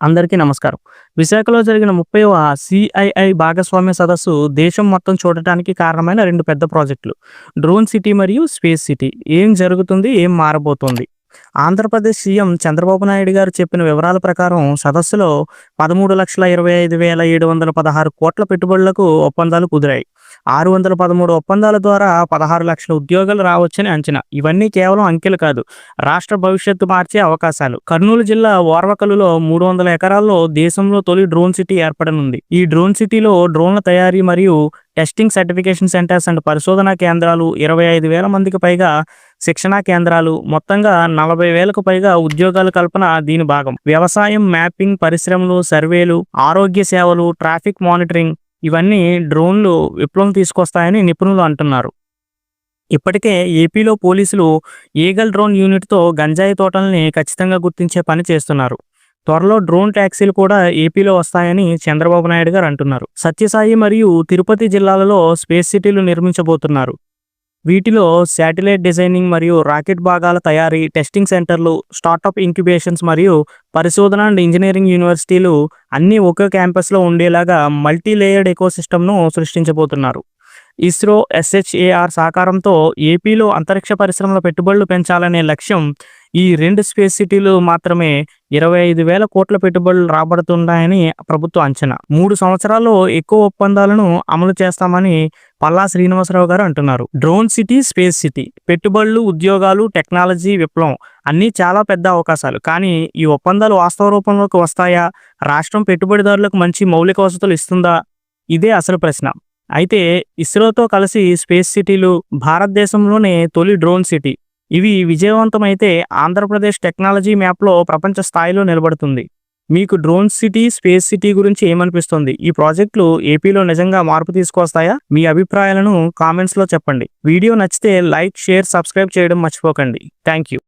అందరికీ నమస్కారం. విశాఖలో జరిగిన ముప్పైవ సిఐఐ భాగస్వామ్య సదస్సు దేశం మొత్తం చూడటానికి కారణమైన రెండు పెద్ద ప్రాజెక్టులు. డ్రోన్ సిటీ మరియు స్పేస్ సిటీ. ఏం జరుగుతుంది? ఏం మారబోతోంది? ఆంధ్రప్రదేశ్ సీఎం చంద్రబాబు నాయుడు గారు చెప్పిన వివరాల ప్రకారం సదస్సులో పదమూడు లక్షల ఇరవై ఐదు వేల ఏడు వందల పదహారు కోట్ల పెట్టుబడులకు ఒప్పందాలు కుదిరాయి. ఆరు వందల పదమూడు ఒప్పందాల ద్వారా పదహారు లక్షల ఉద్యోగాలు రావచ్చని అంచనా. ఇవన్నీ కేవలం అంకెలు కాదు రాష్ట్ర భవిష్యత్తు మార్చే అవకాశాలు. కర్నూలు జిల్లా ఓర్వకలులో మూడు వందల ఎకరాల్లో దేశంలో తొలి డ్రోన్ సిటీ ఏర్పడనుంది. ఈ డ్రోన్ సిటీలో డ్రోన్ల తయారీ మరియు టెస్టింగ్ సర్టిఫికేషన్ సెంటర్స్ అండ్ పరిశోధనా కేంద్రాలు ఇరవై ఐదు వేల మందికి పైగా శిక్షణా కేంద్రాలు మొత్తంగా నలభై వేలకు పైగా ఉద్యోగాల కల్పన దీని భాగం. వ్యవసాయం మ్యాపింగ్ పరిశ్రమలు సర్వేలు ఆరోగ్య సేవలు ట్రాఫిక్ మానిటరింగ్ ఇవన్నీ డ్రోన్లు విప్లవం తీసుకొస్తాయని నిపుణులు అంటున్నారు. ఇప్పటికే ఏపీలో పోలీసులు ఈగల్ డ్రోన్ యూనిట్తో గంజాయి తోటల్ని ఖచ్చితంగా గుర్తించే పని చేస్తున్నారు. త్వరలో డ్రోన్ ట్యాక్సీలు కూడా ఏపీలో వస్తాయని చంద్రబాబు నాయుడు గారు అంటున్నారు. సత్యసాయి మరియు తిరుపతి జిల్లాలలో స్పేస్ సిటీలు నిర్మించబోతున్నారు. వీటిలో శాటిలైట్ డిజైనింగ్ మరియు రాకెట్ భాగాల తయారీ టెస్టింగ్ సెంటర్లు స్టార్టప్ ఇంక్యుబేషన్స్ మరియు పరిశోధన అండ్ ఇంజనీరింగ్ యూనివర్సిటీలు అన్నీ ఒకే క్యాంపస్లో ఉండేలాగా మల్టీ లేయర్డ్ ఎకోసిస్టమ్ను సృష్టించబోతున్నారు. ఇస్రో ఎస్హెచ్ఏఆర్ సహకారంతో ఏపీలో అంతరిక్ష పరిశ్రమల పెట్టుబడులు పెంచాలనే లక్ష్యం ఈ రెండు స్పేస్ సిటీలు మాత్రమే ఇరవై ఐదు వేల కోట్ల పెట్టుబడులు రాబడుతున్నాయని ప్రభుత్వ అంచనా. మూడు సంవత్సరాల్లో ఎక్కువ ఒప్పందాలను అమలు చేస్తామని పల్లా శ్రీనివాసరావు గారు అంటున్నారు. Drone city space city. పెట్టుబడులు ఉద్యోగాలు టెక్నాలజీ విప్లవం అన్నీ చాలా పెద్ద అవకాశాలు. కానీ ఈ ఒప్పందాలు వాస్తవ రూపంలోకి వస్తాయా? రాష్ట్రం పెట్టుబడిదారులకు మంచి మౌలిక వసతులు ఇస్తుందా? ఇదే అసలు ప్రశ్న. అయితే ఇస్రోతో కలిసి స్పేస్ సిటీలు భారతదేశంలోనే తొలి డ్రోన్ సిటీ. ఇవి విజయవంతమైతే ఆంధ్రప్రదేశ్ టెక్నాలజీ మ్యాప్లో ప్రపంచ స్థాయిలో నిలబడుతుంది. మీకు డ్రోన్ సిటీ స్పేస్ సిటీ గురించి ఏమనిపిస్తుంది? ఈ ప్రాజెక్టులు ఏపీలో నిజంగా మార్పు తీసుకొస్తాయా? మీ అభిప్రాయాలను కామెంట్స్లో చెప్పండి. వీడియో నచ్చితే లైక్ షేర్ సబ్స్క్రైబ్ చేయడం మర్చిపోకండి. Thank you